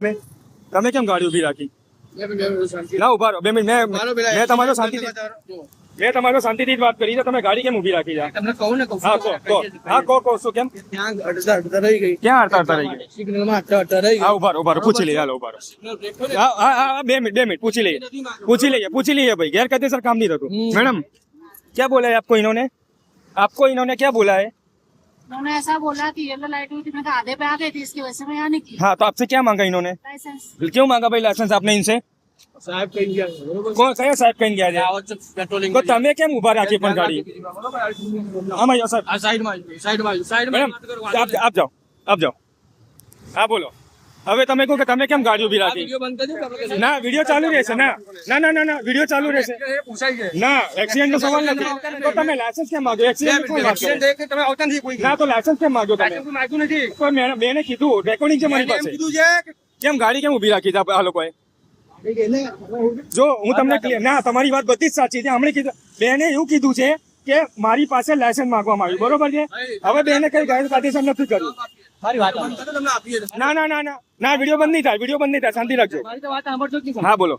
મેં તમે કેમ ગાડી ઊભી રાખી ના ઉભા રહો બે મિનિટ મેં મેં તમારો શાંતિથી મેં તમારો શાંતિથી જ વાત કરી છે તમે ગાડી કેમ ઊભી રાખી છે તમને કહું ને કહું હા કહો કહો હા કહો કહો શું કેમ ત્યાં અડધા અડધા રહી ગઈ ક્યાં અડતા અડતા રહી ગઈ સિગ્નલમાં અડધા અડધા રહી હા ઉભા રહો ઉભા રહો પૂછી લઈએ હાલો ઉભા રહો હા હા હા બે મિનિટ બે મિનિટ પૂછી લઈએ पूछी लीजिए पूछी लीजिए भाई गैरकायदेसर काम नहीं रखो मैडम क्या बोला है आपको इन्होंने आपको इन्होंने क्या बोला है उन्होंने ऐसा बोला कि येलो लाइट हुई थी मैं कहा आधे पे आ गई थी इसकी वजह से मैं यहाँ निकली हाँ तो आपसे क्या मांगा इन्होंने लाइसेंस क्यों मांगा भाई लाइसेंस आपने इनसे સાહેબ કઈ ગયા બરોબર કોણ કયા સાહેબ કઈ ગયા છે આવત પેટ્રોલિંગ તો તમે કેમ ઉભા રાખી પણ ગાડી આમાં આવો સાહેબ આ સાઈડમાં સાઈડમાં સાઈડમાં મેડમ આપ આપ જાઓ આપ જાઓ હા બોલો હવે તમે કહો કે તમે કેમ ગાડી ઊભી રાખી? ના વીડિયો ચાલુ રહેશે. ના ના ના ના ના વીડિયો ચાલુ રહેશે. એ પૂછાઈ જાય ના એક્સિડન્ટ નો સવાલ નથી. તો તમે લાયસન્સ કેમ માંગ્યો એક્સિડન્ટ તમે આવતા નથી કોઈ. ના તો લાયસન્સ કેમ માંગ્યો તમે? માંગ્યું નથી. પણ મેં બેને કીધું રેકોર્ડિંગ છે મારી પાસે. કીધું છે કેમ ગાડી કેમ ઊભી રાખી આ લોકોએ? જો હું તમને clear- ના તમારી વાત બધી જ સાચી છે. હમણાં કીધું બેને એવું કીધું છે કે મારી પાસે લાયસન્સ માંગવામાં આવ્યું. બરોબર છે? હવે બેને કઈ ગેરકાયદેસર નથી કર્યું. મારી વાત ના ના ના ના. ના વીડિયો બંધ નહીં થાય વીડિયો બંધ નહીં થાય. શાંતિ રાખજો. મારી તો વાત સાંભળજો જ હા બોલો.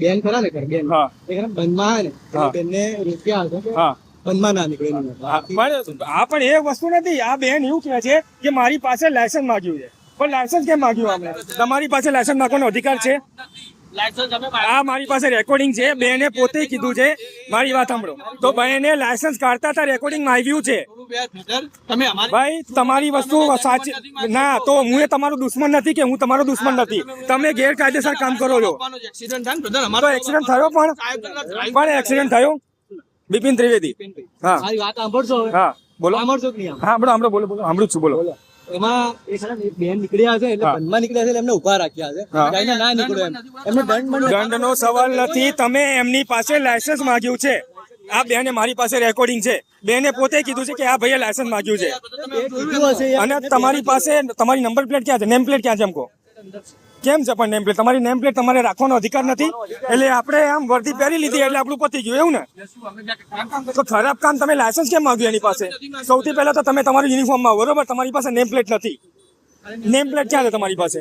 બેન ખરા ને બેન? હા. એ બંધમાં આવે ને હા. એટલે બેનને રોક્યા હશે હા. બંધમાં ના નીકળે હા, પણ આ પણ એ વસ્તુ નથી. આ બેન એવું કહે છે કે મારી પાસે લાયસન્સ માંગ્યું છે. પણ લાયસન્સ કેમ માંગ્યું આપણે તમારી પાસે લાયસન્સ માંગવાનો અધિકાર છે? આ મારી પાસે રેકોર્ડિંગ છે. બેને પોતે કીધું છે. મારી વાત સાંભળો. તો બેને લાયસન્સ કાઢતા હતા રેકોર્ડિંગમાં આવ્યું છે. ભાઈ તમારી વસ્તુ સાચી ના તો હું એ તમારો દુશ્મન નથી કે હું તમારો દુશ્મન નથી. તમે ગેરકાયદેસર કામ કરો છો. તો એક્સિડન્ટ થયો પણ પણ એક્સિડન્ટ થયો? બિપિન ત્રિવેદી. હા. વાત સાંભળશો હા બોલો. સાંભળશો? હા બોલો બોલો સાંભળું છું બોલો. એમાં એ ખરા ને એક બેન નીકળ્યા છે એટલે બંધમાં નીકળ્યા છે એમને ઊભા રાખ્યા છે. હા. ના નીકળો એમ. એમને દંડ દંડનો સવાલ નથી તમે એમની પાસે લાયસન્સ માંગ્યું છે. આ બેને મારી પાસે રેકોર્ડિંગ છે. બેને પોતે કીધું છે કે આ ભાઈએ લાયસન્સ માંગ્યું છે. અને તમારી પાસે તમારી નંબર પ્લેટ ક્યાં છે? નેમ પ્લેટ ક્યાં છે એમ કહો કેમ છે પણ નેમ પ્લેટ તમારી નેમ પ્લેટ તમારે રાખવાનો અધિકાર નથી. એટલે આપણે આમ વર્દી પહેરી લીધી એટલે આપણું પતી ગયું એવું ને? તો ખરાબ કામ તમે લાયસન્સ કેમ માંગ્યું એની પાસે? સૌથી પહેલા તો તમે તમારું યુનિફોર્મમાં આવો, બરોબર? તમારી પાસે નેમ પ્લેટ નથી. નેમ પ્લેટ ક્યાં છે તમારી પાસે?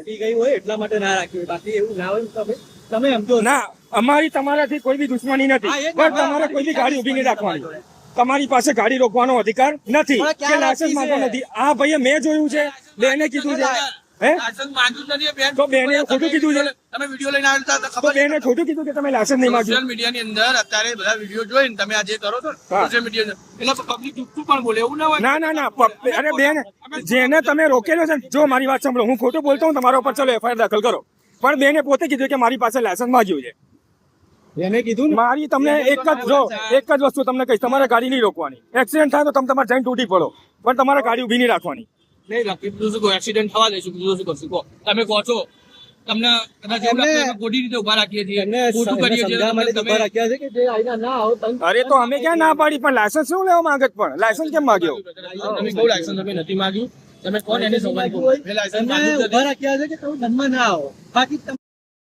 એટલા માટે ના રાખ્યું બાકી એવું ના હોય તમે તમે સમજો. ના અમારી તમારાથી કોઈ બી દુશ્મની નથી. પણ તમારે કોઈ બી ગાડી ઊભી નહીં રાખવાની. તમારી પાસે ગાડી રોકવાનો અધિકાર નથી. કે લાયસન્સ માંગવાનો નથી. આ ભાઈએ મેં જોયું છે બેને કીધું છે. હે? લાયસન્સ માંગ્યું જ નથી, બેન. તો બેને ખોટું કીધું છે? તમે વીડિયો લઈને આવ્યા હતા તો તો ખબર બેને ખોટું કીધું કે તમે લાયસન્સ નહીં સોશિયલ મીડિયાની અંદર અત્યારે બધા વીડિયો જોઈને તમે આ કરો છો સોશિયલ મીડિયા એટલે પબ્લિક જુઠ્ઠું પણ બોલે એવું ના હોય? ના ના ના અરે બેન જેને તમે રોકેલો છે જો મારી વાત સાંભળો હું ખોટું બોલતો હું તમારા ઉપર ચલો એફઆઈઆર દાખલ કરો. પણ બેને પોતે કીધું કે મારી પાસે લાયસન્સ માગ્યું છે. એને કીધું મારી તમને એક જ જો એક જ વસ્તુ તમને કહીશ તમારે ગાડી નહીં રોકવાની. એક્સિડન્ટ થાય તો તમે તમારે જઈને તૂટી પડો પણ તમારે ગાડી ઊભી નહીં રાખવાની. નહીં લખી બીજું શું એક્સિડન્ટ થવા દઈશું બીજું શું કરશું કહો. તમે કહો છો. તમને કદાચ એવું રીતે ઊભા રાખીએ છીએ ખોટું કરીએ છીએ તમે અરે તો અમે ક્યાં ના પાડી? પણ લાયસન્સ શું લેવા માંગે પણ? લાયસન્સ કેમ માંગ્યો? તમે કહો લાયસન્સ તમે નથી માંગ્યું. તમે કોણ એને સવાલ કહો લાયસન્સ માંગ્યું જ નથી. ઊભા રાખ્યા છે કે તમે ધનમાં ના આવો. બાકી તમે